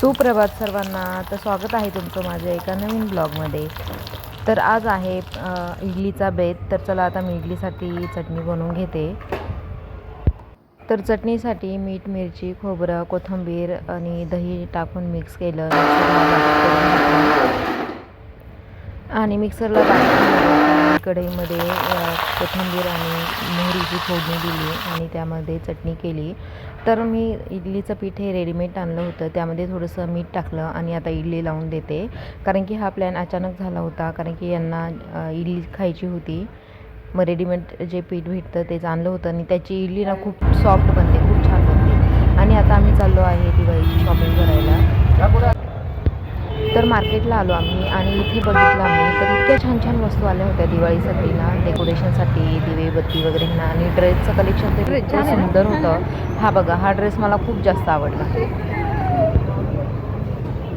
सुप्रभात सर्वांना. तर स्वागत आहे तुमचं माझ्या एका नवीन ब्लॉगमध्ये. तर आज आहे इडलीचा बेत. तर चला आता मी इडलीसाठी चटणी बनवून घेते. तर चटणीसाठी मीठ मिरची खोबरं कोथिंबीर आणि दही टाकून मिक्स केलं. आणि मिक्सरला कढईमध्ये कोथिंबीर आणि मोहरीची फोडणी दिली आणि त्यामध्ये चटणी केली. तर मी इडलीचं पीठ हे रेडीमेड आणलं होतं. त्यामध्ये थोडंसं मीठ टाकलं आणि आता इडली लावून देते. कारण की हा प्लॅन अचानक झाला होता. कारण की यांना इडली खायची होती. मग रेडीमेड जे पीठ भेटतं तेच आणलं होतं. आणि त्याची इडली ना खूप सॉफ्ट बनते खूप छान बनते. आणि आता आम्ही चाललो आहे तर मार्केटला आलो आम्ही आणि इथे बघितलं आम्ही तर इतक्या छान छान वस्तू आल्या होत्या दिवाळीसाठी ना डेकोरेशनसाठी दिवे बत्ती वगैरे ना आणि ड्रेसचं कलेक्शन तर इतकं सुंदर होतं. हा. बघा हा ड्रेस मला खूप जास्त आवडला.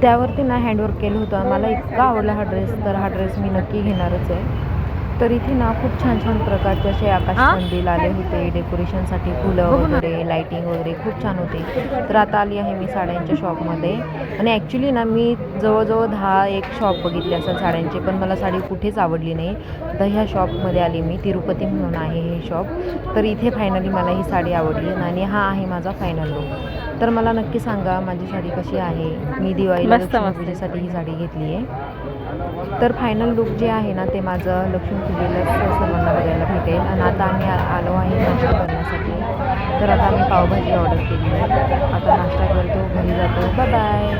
त्यावरती ना हँडवर्क केलं होतं. मला इतका आवडला हा ड्रेस तर हा ड्रेस मी नक्की घेणारच आहे. तर इथे ना खूप छान छान प्रकारचे असे आकाशकंदील आले होते डेकोरेशनसाठी फुलं वगैरे लाईटिंग वगैरे खूप छान होते. तर आता आली आहे मी साड्यांच्या शॉपमध्ये आणि ॲक्च्युली ना मी जवळजवळ दहा एक शॉप बघितले असेल साड्यांचे पण मला साडी कुठेच आवडली नाही. तर ह्या शॉपमध्ये आली मी तिरुपती म्हणून आहे हे शॉप तर इथे फायनली मला ही साडी आवडली आणि हा आहे माझा फायनल लुक तर मला नक्की सांगा माझी साडी कशी आहे? मी दिवाळीला मस्त. लक्ष्मीपूजेसाठी ही साडी घेतली आहे तर फायनल लुक जे आहे ना ते माझं लक्ष्मीपूजेला सर्वांना बघायला भेटेल. आणि आता आम्ही आ- आलो आहे नाश्ता करण्यासाठी. तर आता आम्ही पावभाजी ऑर्डर केली आहे. आता नाश्ता करतो घरी जातो. बाय